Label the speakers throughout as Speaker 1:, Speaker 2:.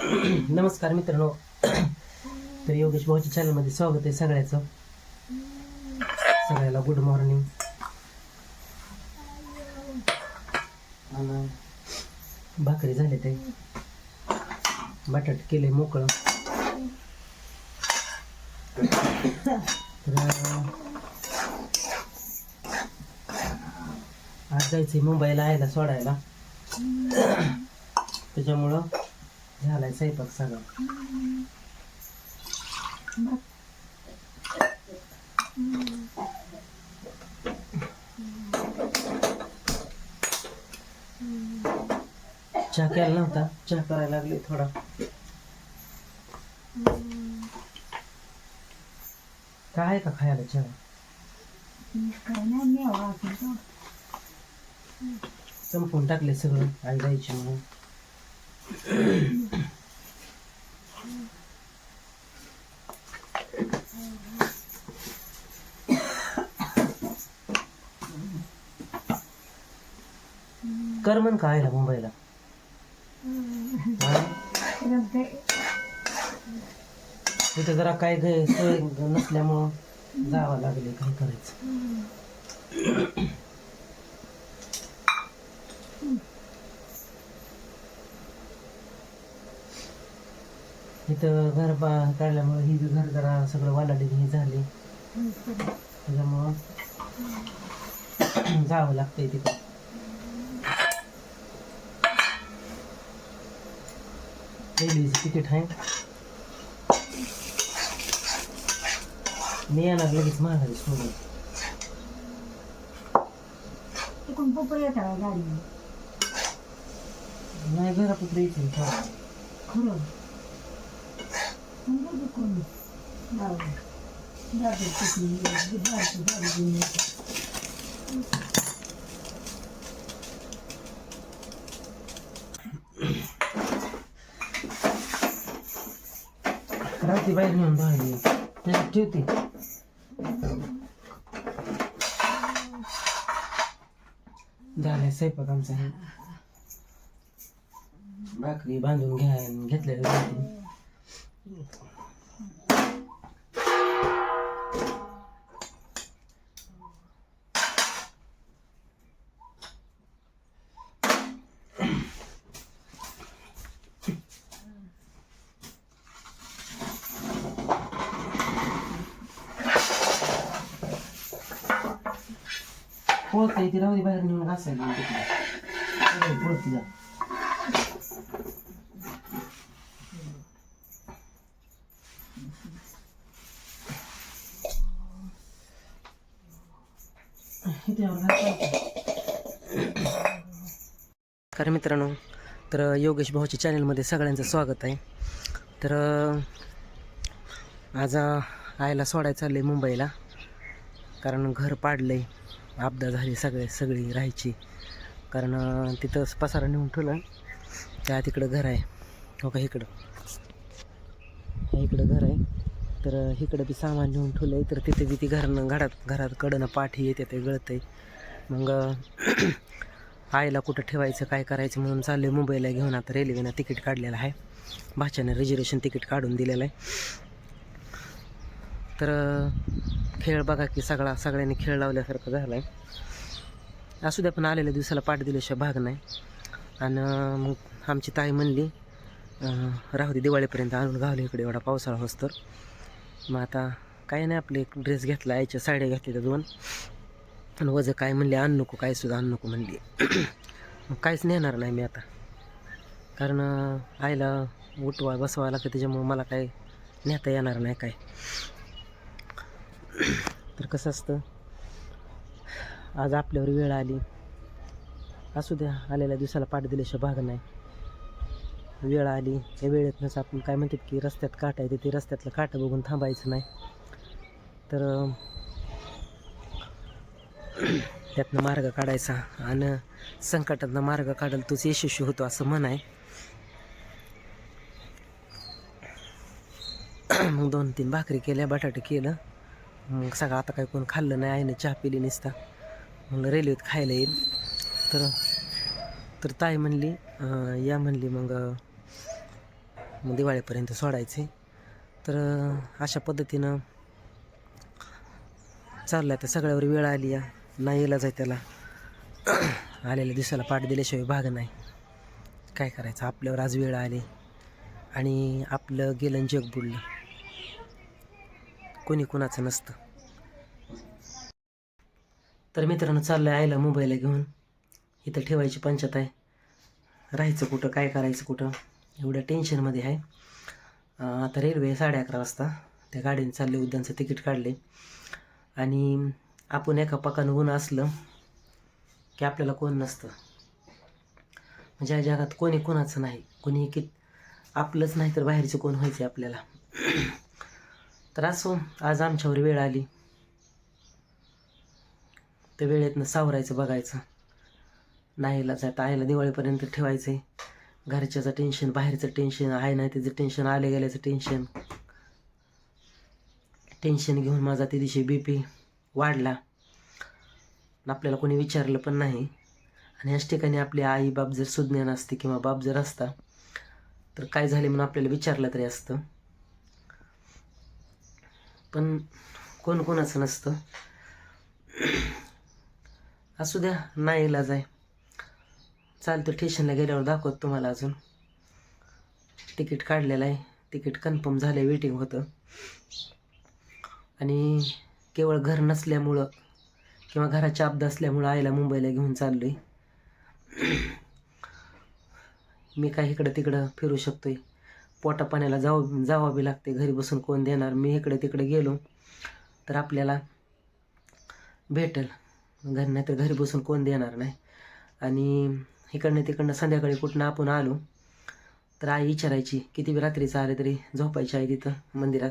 Speaker 1: नमस्कार मित्रांनो. तर योगेश भाऊच्या चॅनलमध्ये स्वागत आहे सगळ्याचं. सगळ्याला गुड मॉर्निंग आणि भाकरी झाले ते. बटाट केले मोकळं. तर आज जायचंय मुंबईला यायला सोडायला. त्याच्यामुळं झालाय स्वयंपाक सगळा. चहा केला नव्हता? चहा करायला लागले थोडा. काय आहे का खायला चहा? संपून टाकले सगळं आई जायची म्हणून. करमन म्हण काय मुंबईला. तिथे तिथं जरा काय सोय नसल्यामुळं जावं लागले काय करायचं? इथं घर बा काढल्यामुळं ही घर जरा सगळं वालाडी हे झाले. त्याच्यामुळं जावं लागतंय तिथं. रेल्वेचं तिकीट आहे. मी येणार लगेच महागारी सोडून. नाही घरापुत्र येते थोडा रात्री बाहेर नेऊन बाहेर त्याच्यात ठेवते. झालाय स्वयंपाक आमचा. भाकरी बांधून घ्या घेतलेलं पोळत ती राहू दे बाहेर नेऊन घासायला मित्रांनो. तर योगेश भाऊच्या चॅनलमध्ये सगळ्यांचं स्वागत आहे. तर आज आईला सोडायचं चाललं आहे मुंबईला. कारण घर पाडलं आहे आपदा झाली सगळे सगळी राहायची. कारण तिथंच तिथं पसारा नेऊन ठेवलं. त्या तिकडं घर आहे. हो का इकडं? इकडं घर आहे. तर इकडं बी सामान नेऊन ठेवलं आहे तर तिथे बी ती घरनं घरात घरात कडनं पाठी येते ते गळत आहे मग आईला कुठं ठेवायचं काय करायचं म्हणून चालले मुंबईला घेऊन. आता रेल्वेनं तिकीट काढलेलं आहे. भाच्यानं रिजर्वेशन तिकीट काढून दिलेलं आहे. तर खेळ बघा की सगळा सगळ्यांनी खेळ लावल्यासारखं झाला आहे असू द्या पण आलेल्या दिवसाला पाठ दिल्याशिवाय भाग नाही. आणि मग आमची ताई म्हणली राहू दे दिवाळीपर्यंत आणून घालू इकडे एवढा पावसाळा होस तर मग आता काही नाही आपले एक ड्रेस घेतला आईच्या साड्या घेतल्या त्या दोन आणि वजं काय म्हणले आण नको काय सुद्धा आण नको म्हणली. मग काहीच नेणार नाही मी आता. कारण आईला उठवा बसवा लागतं त्याच्यामुळं मला काय नेता येणार नाही काय. तर कसं असतं आज आपल्यावर वेळ आली. असू द्या आलेल्या दिवसाला पाठ दिल्याशिवाय भाग नाही. वेळ आली या वेळेतनंच आपण काय म्हणतात की रस्त्यात काटा येते ते रस्त्यातलं काटा बघून थांबायचं नाही. तर त्यातनं मार्ग काढायचा आणि संकटातनं मार्ग काढल तोच यशस्वी होतो असं म्हण आहे मग दोन तीन भाकरी केल्या बटाटे केलं. मग सगळं आता काही कोण खाल्लं नाही आईनं चहा पिली नसता. म्हणलं रेल्वेत खायला येईल. तर तर ताई म्हणली या म्हणली मग मग दिवाळीपर्यंत सोडायचे. तर अशा पद्धतीनं चाललं आहे तर सगळ्यावर वेळ आली या. नाही इलाज आहे त्याला. आलेल्या दिवसाला पाठ दिल्याशिवाय भाग नाही. काय करायचं? आपल्यावर आज वेळ आली. आणि आपलं गेलं जग बुडलं. कोणी कोणाचं नसतं. तर मित्रांनो चाललं आहे आईला मोबाईल घेऊन. इथं ठेवायची पंचायत आहे. राहायचं कुठं? काय करायचं कुठं? एवढ्या टेन्शनमध्ये आहे. आता रेल्वे साडे अकरा वाजता. त्या गाडीने चालले उद्यानचं तिकीट काढले. आणि आपण एका पकानं ऊन असलं की आपल्याला कोण नसतं. म्हणजे या जगात कोणी कोणाचं नाही कोणी कित आपलंच नाही तर बाहेरचं कोण व्हायचं आपल्याला. तर असो आज आमच्यावर वेळ आली. त्या वेळेतनं सावरायचं बघायचं. नाहीला जात आईला दिवाळीपर्यंत ठेवायचं आहे घरच्याचं टेन्शन बाहेरचं टेन्शन आहे नाही त्याचं टेन्शन आले गेल्याचं टेन्शन टेन्शन घेऊन माझा त्या दिवशी बी पी वाढला. आपल्याला कोणी विचारलं पण नाही. आणि याच ठिकाणी आपली आई बाप जर सुज्ञान असते किंवा बाप जर असता तर काय झाले म्हणून आपल्याला विचारलं तरी असतं. पण कोण कोणाचं नसतं. असू द्या नाही इलाज आहे. चालतं स्टेशनला गेल्यावर दाखवत तुम्हाला अजून. तिकीट काढलेलं आहे. तिकीट कन्फर्म झालं वेटिंग होतं. आणि केवळ घर नसल्यामुळं किंवा घराच्या अब्द असल्यामुळं आईला मुंबईला घेऊन चाललो आहे मी काय इकडं तिकडं फिरू शकतोय. पोटा पाण्याला जाऊ जावं लागते घरी बसून कोण देणार? मी इकडे तिकडे गेलो तर आपल्याला भेटेल. घर नाही तर घरी बसून कोण देणार नाही. आणि इकडनं तिकडनं संध्याकाळी कुठनं आपण आलो तर आई विचारायची किती बी रात्रीचं आले तरी झोपायची आई तिथं मंदिरात.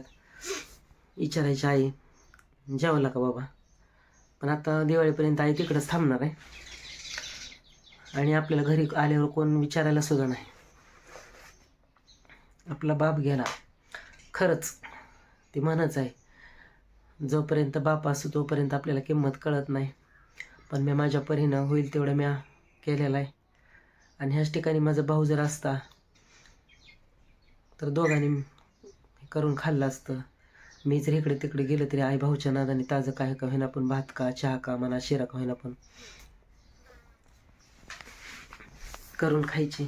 Speaker 1: विचारायची आई जेवला का बाबा? पण आता दिवाळीपर्यंत आई तिकडंच थांबणार आहे. आणि आपल्याला घरी आल्यावर कोण विचारायला सुद्धा नाही. आपला बाप गेला. खरंच ती म्हणच आहे जोपर्यंत बाप असतो तोपर्यंत आपल्याला किंमत कळत नाही. पण मी माझ्या परीनं होईल तेवढं म्या केलेलं आहे. आणि ह्याच ठिकाणी माझा भाऊ जर असता तर दोघांनी करून खाल्लं असतं. मी जर इकडे तिकडे गेलं तरी आई भाऊच्या नादाने ताजं काय का होईना पण भात का चहा का म्हणा शिरा का होईना पण. करून खायची.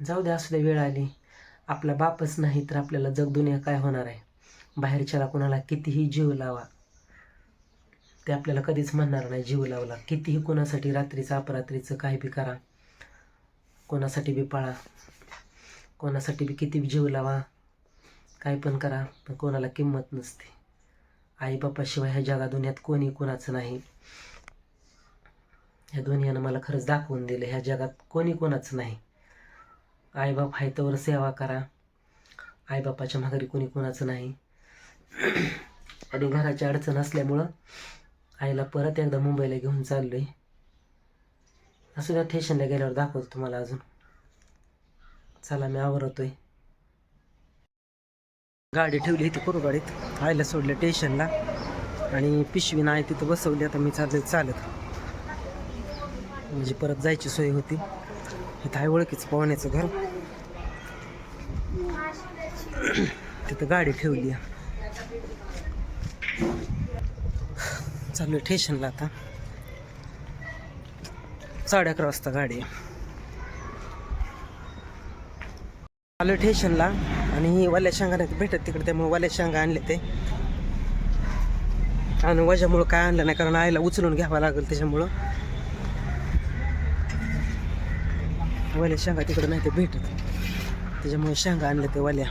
Speaker 1: जाऊ द्या असू द्या वेळ आली. आपला बापच नाही तर आपल्याला जगदुनिया काय होणार आहे? बाहेरच्याला कोणाला कितीही जीव लावा. ते आपल्याला कधीच म्हणणार नाही जीव लावला. कितीही कोणासाठी रात्रीचं अपरात्रीचं काय बी करा. कोणासाठी बी पाळा. कोणासाठी बी किती बी जीव लावा काय पण करा पण कोणाला किंमत नसते. आईबापाशिवाय ह्या जगा दुनियात कोणी कोणाचं नाही. ह्या दुनियानं मला खरंच दाखवून दिलं ह्या जगात कोणी कोणाचं नाही. आईबाप आहे तर सेवा करा. आईबापाच्या माघारी कोणी कोणाचं नाही. आणि घराची अडचण असल्यामुळं आईला परत एकदा मुंबईला घेऊन चाललो आहे असं त्या स्टेशनला गेल्यावर दाखवतो तुम्हाला अजून. चला मी आवरतोय. गाडी ठेवली इथे करू गाडीत. आईला सोडलं स्टेशनला आणि पिशवी नाही तिथं बसवली. आता मी चालत चालत. म्हणजे परत जायची सोय होती. इथं आहे ओळखीच पवण्याचं घर. तिथं गाडी ठेवली. आहे चालू आहे स्टेशनला आता. साडे अकरा वाजता गाडी आहे. आलो स्टेशनला आणि वाल्या शेंगा नाही भेटत तिकडे त्यामुळे वाल्या शेंगा आणले ते. आणि वजामुळं काय आणलं नाही कारण आईला उचलून घ्यावं लागेल त्याच्यामुळं. वाल्या शेंगा तिकडे नाही ते भेटत. त्याच्यामुळे शेंगा आणले ते वाल्या.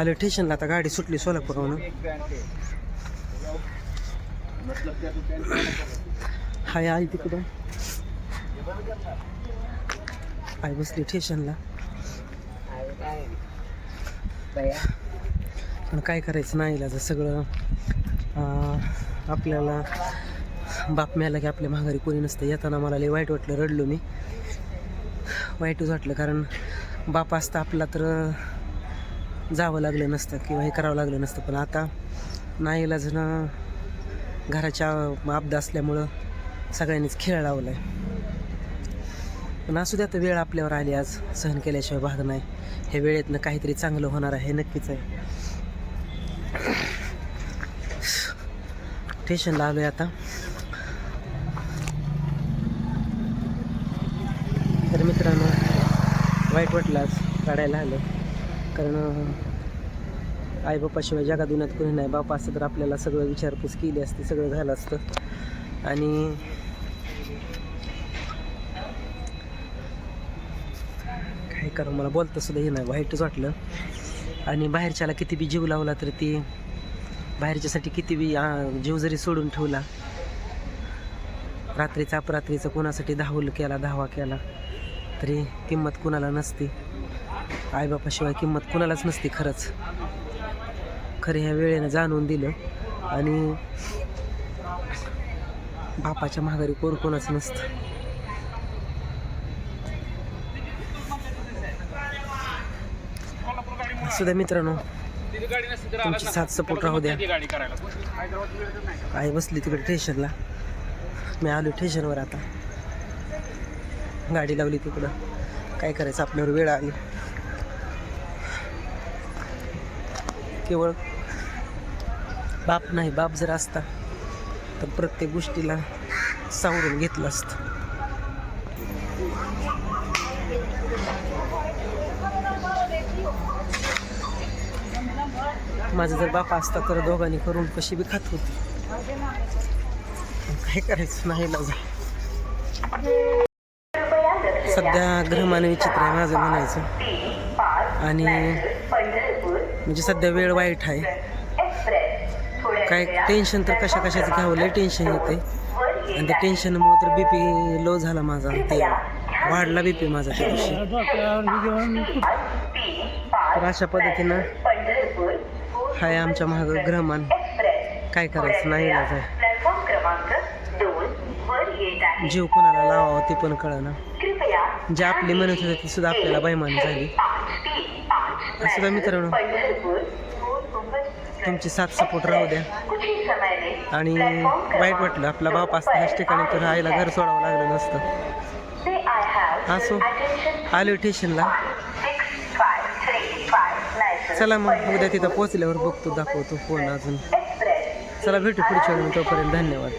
Speaker 1: आलो स्टेशनला आता गाडी सुटली सोलापूरहून हाय आई तिकडं. आई बसली स्टेशनला पण काय करायचं नाही इलाज सगळं आपल्याला बाप मिळाला की आपल्या माघारी कोणी नसतं. येताना मला लई वाईट वाटलं रडलो मी. वाईटच वाटलं कारण बाप असता आपला तर जावं लागलं नसतं किंवा हे करावं लागलं नसतं. पण आता नाही इलाजनं घराच्या आपदा असल्यामुळं सगळ्यांनीच खेळ लावला आहे पण असू द्या तर वेळ आपल्यावर आली आज सहन केल्याशिवाय भाग नाही. हे वेळेतनं काहीतरी चांगलं होणार आहे हे नक्कीच आहे. स्टेशनला आलो आहे आता. तर मित्रांनो वाईट वाटलं आज काढायला आलं. कारण आई बापाशिवाय जगा दुनियात कोणी नाही. बापा असतं तर आपल्याला सगळं विचारपूस केली असती सगळं झालं असतं. आणि काय मला बोलतासुद्धा हे नाही वाईटच वाटलं. आणि बाहेरच्याला किती बी जीव लावला तर ती बाहेरच्यासाठी किती बी जीव जरी सोडून ठेवला रात्रीचा अपरात्रीचा कोणासाठी धावल केला धावा केला तरी किंमत कुणाला नसते. आईबापाशिवाय किंमत कुणालाच नसते खरंच. खरं ह्या वेळेनं जाणून दिलं. आणि बापाच्या माघारी कोण कोणाच नसतं. सुद्धा मित्रांनो. तुमची साथ सपोर्ट राहू द्या. आई बसली तिकडे स्टेशनला मी आलो स्टेशनवर आता. गाडी लावली तिकडं. काय करायचं? आपल्यावर वेळ आली. केवळ बाप नाही बाप जर असता तर प्रत्येक गोष्टीला सावरून घेतलं असतं. माझा जर बाप असता तर दोघांनी करून कशी बी खात होती. काय करायचं? नाही लाजा सध्या ग्रहमान विचित्र आहे माझं म्हणायचं. आणि म्हणजे सध्या वेळ वाईट आहे. काय टेन्शन तर कशा कशाचं घ्यावं? लय टेन्शन येते आणि त्या टेन्शनमुळे तर बी पी लो झाला माझा. ते वाढला बी पी माझा त्या दिवशी. तर अशा पद्धतीनं हाय आमच्या मागं ग्रहमान काय करायचं? नाही इलाज आहे जीव कोणाला लावावं ते पण कळना. जे आपली म्हणत होते ती सुद्धा आपल्याला बैमानी झाली. असं मित्रांनो? तुमची साथ सपोर्ट राहू द्या. आणि वाईट वाटलं आपला बाप असता ह्याच ठिकाणी तर आईला घर सोडावं लागलं नसतं. असो. आलो स्टेशनला चला मग उद्या तिथं पोचल्यावर बघतो दाखवतो फोन अजून. चला भेटू पुढच्या वेळी तोपर्यंत धन्यवाद.